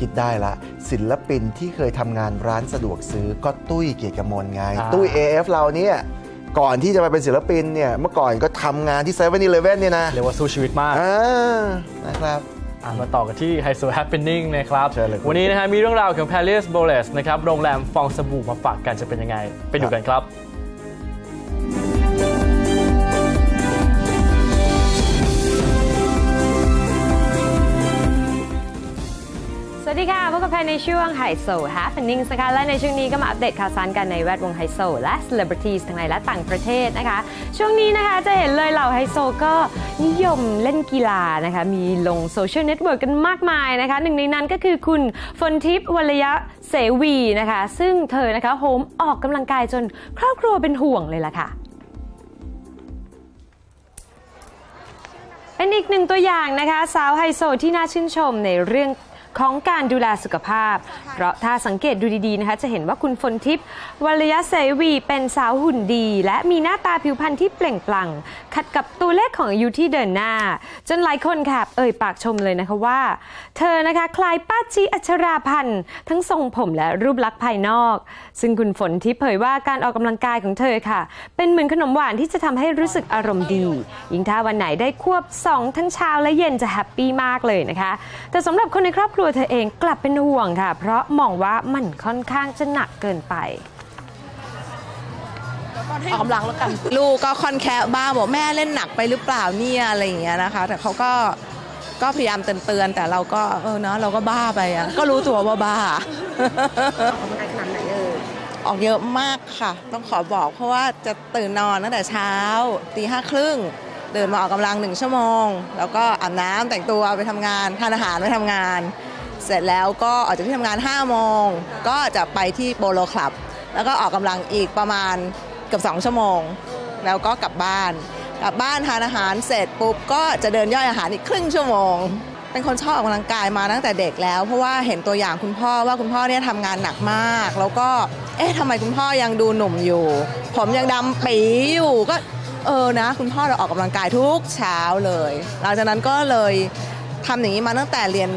ผมคิดได้ละ ศิลปินที่เคยทำงานร้านสะดวกซื้อก็ตุ้ยเกียรติกมลไง อ่า ตุ้ย AF เราเนี่ยก่อนที่จะมาเป็นศิลปินเนี่ยเมื่อก่อนก็ทำงานที่7 e เ e ่ e อเนี่ยนะเรียกว่าสู้ชีวิตมาก อ่านะครับ อะมาต่อกันที่ไฮโซ happening นะครับ เชิญเลยครับ วันนี้นะฮะมีเรื่องราวเกี่ยวกับ Palace b o l e s นะครับ โรงแรมฟองสบู่มาฝากกันจะเป็นยังไง ไปดูกันครับ วัสดีค่ะพบกับแพนในช่วงไฮโซ Happenings นะคะและในช่วงนี้ก็มาอัปเดตข่าวสารกันในแวดวงไฮโซ และ Celebrities ทั้งในและต่างประเทศนะคะ ช่วงนี้นะคะจะเห็นเลยเหล่าไฮโซก็นิยมเล่นกีฬานะคะ มีลงโซเชียลเน็ตเวิร์กกันมากมายนะคะ หนึ่งในนั้นก็คือคุณฝนทิพย์วรยะเสวีนะคะ ซึ่งเธอนะคะโฮมออกกำลังกายจนครอบครัวเป็นห่วงเลยล่ะค่ะเป็นอีกหนึ่งตัวอย่างนะคะ สาวไฮโซที่น่าชื่นชมในเรื่อง ของการดูแลสุขภาพ เพราะถ้าสังเกตดูดีๆนะคะ จะเห็นว่าคุณฝนทิพย์วรยะเสวีเป็นสาวหุ่นดี และมีหน้าตาผิวพรรณที่เปล่งปลั่ง ขัดกับตัวเลขของอายุที่เดินหน้า จนหลายคนค่ะเอ่ยปากชมเลยนะคะว่า เธอนะคะคล้ายป้าจีอัชราพันธ์ทั้งทรงผมและรูปลักษณ์ภายนอก ซึ่งคุณฝนทิพย์เผยว่าการออกกำลังกายของเธอค่ะ เป็นเหมือนขนมหวานที่จะทำให้รู้สึกอารมณ์ดียิ่งถ้าวันไหนได้ควบสองทั้งเช้าและเย็นจะแฮปปี้มากเลยนะคะ แต่สำหรับคนในครอบครัวเธอเองกลับเป็นห่วงค่ะ เพราะมองว่ามันค่อนข้างจะหนักเกินไปออกกำลังแล้วกัน ลูกก็คอนแคะบ้างบอกแม่เล่นหนักไปหรือเปล่าเนี่ยอะไรอย่างเงี้ยนะคะ แต่เขาก็ก็พยายามเตือนๆแต่เราก็เออเนาะเราก็บ้าไปอะก็รู้ตัวว่าบ้าออกเยอะมากค่ะ ต้องขอบอกเพราะว่าจะตื่นนอนตั้งแต่เช้าตีห้าครึ่งเดินมาออกกำลังหนึ่งชั่วโมง แล้วก็อาบน้ำแต่งตัวไปทำงานทานอาหารไปทำงาน เสร็จแล้วก็ออกจากที่ทำงาน 5 โมง ก็จะไปที่โปโลคลับ แล้วก็ออกกำลังอีกประมาณเกือบ2ชั่วโมง แล้วก็กลับบ้าน กลับบ้านทานอาหารเสร็จปุ๊บก็จะเดินย่อยอาหารอีกครึ่งชั่วโมง เป็นคนชอบออกกำลังกายมาตั้งแต่เด็กแล้ว เพราะว่าเห็นตัวอย่างคุณพ่อว่าคุณพ่อเนี่ยทำงานหนักมาก แล้วก็เอ๊ะทำไมคุณพ่อยังดูหนุ่มอยู่ ผมยังดำปีอยู่ก็เออนะ คุณพ่อเราออกกำลังกายทุกเช้าเลย หลังจากนั้นก็เลย ทำอย่างนี้มาตั้งแต่เรียน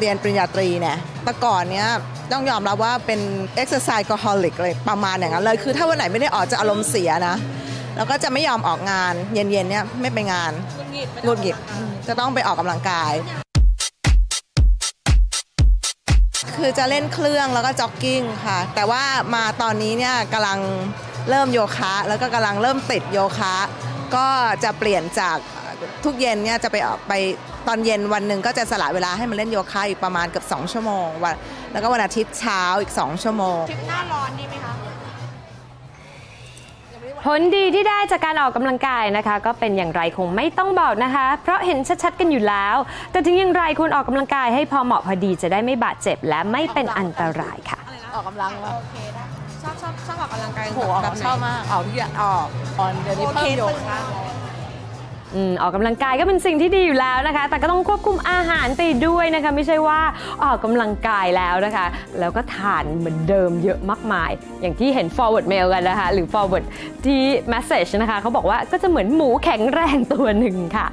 เรียนปริญญาตรีเนี่ยแต่ก่อนเนี้ยต้องยอมรับว่าเป็น exercise holic เลยประมาณอย่างนั้นเลย คือถ้าวันไหนไม่ได้ออกจะอารมณ์เสียนะ แล้วก็จะไม่ยอมออกงาน เย็นๆเนี่ยไม่ไปงานหงุดหงิดจะต้องไปออกกำลังกาย คือจะเล่นเครื่องแล้วก็จ็อกกิ้งค่ะ แต่ว่ามาตอนนี้เนี่ยกำลังเริ่มโยคะ แล้วก็กำลังเริ่มติดโยคะ ก็จะเปลี่ยนจาก ทุกเย็นเนี่ยจะไปออกไปตอนเย็นวันหนึ่งก็จะสละเวลาให้มาเล่นโยคะอีกประมาณเกือบ2ชั่วโมงวันแล้วก็วันอาทิตย์เช้าอีก 2 ชั่วโมงผลดีที่ได้จากการออกกำลังกายนะคะ ก็เป็นอย่างไรคงไม่ต้องบอกนะคะ เพราะเห็นชัดๆกันอยู่แล้ว แต่ถึงอย่างไรควรออกกำลังกายให้พอเหมาะพอดีจะได้ไม่บาดเจ็บและไม่เป็นอันตรายค่ะออกกำลังโอเคชอบชอบชอบออกกำลังกายโหออกแบบชอบมากออกทุกอย่างออกตอนเดี๋ยวนี้เพิ่มโยคะ อออกกำลังกายก็เป็นสิ่งที่ดีอยู่แล้วนะคะ แต่ก็ต้องควบคุมอาหารไปด้วยนะคะ ไม่ใช่ว่าออกกำลังกายแล้วนะคะ แล้วก็ทานเหมือนเดิมเยอะมากมาย อย่างที่เห็น forward mail กันนะคะ หรือ forward ที่ message นะคะเขาบอกว่าก็จะเหมือนหมูแข็งแรงตัวหนึ่งค่ะ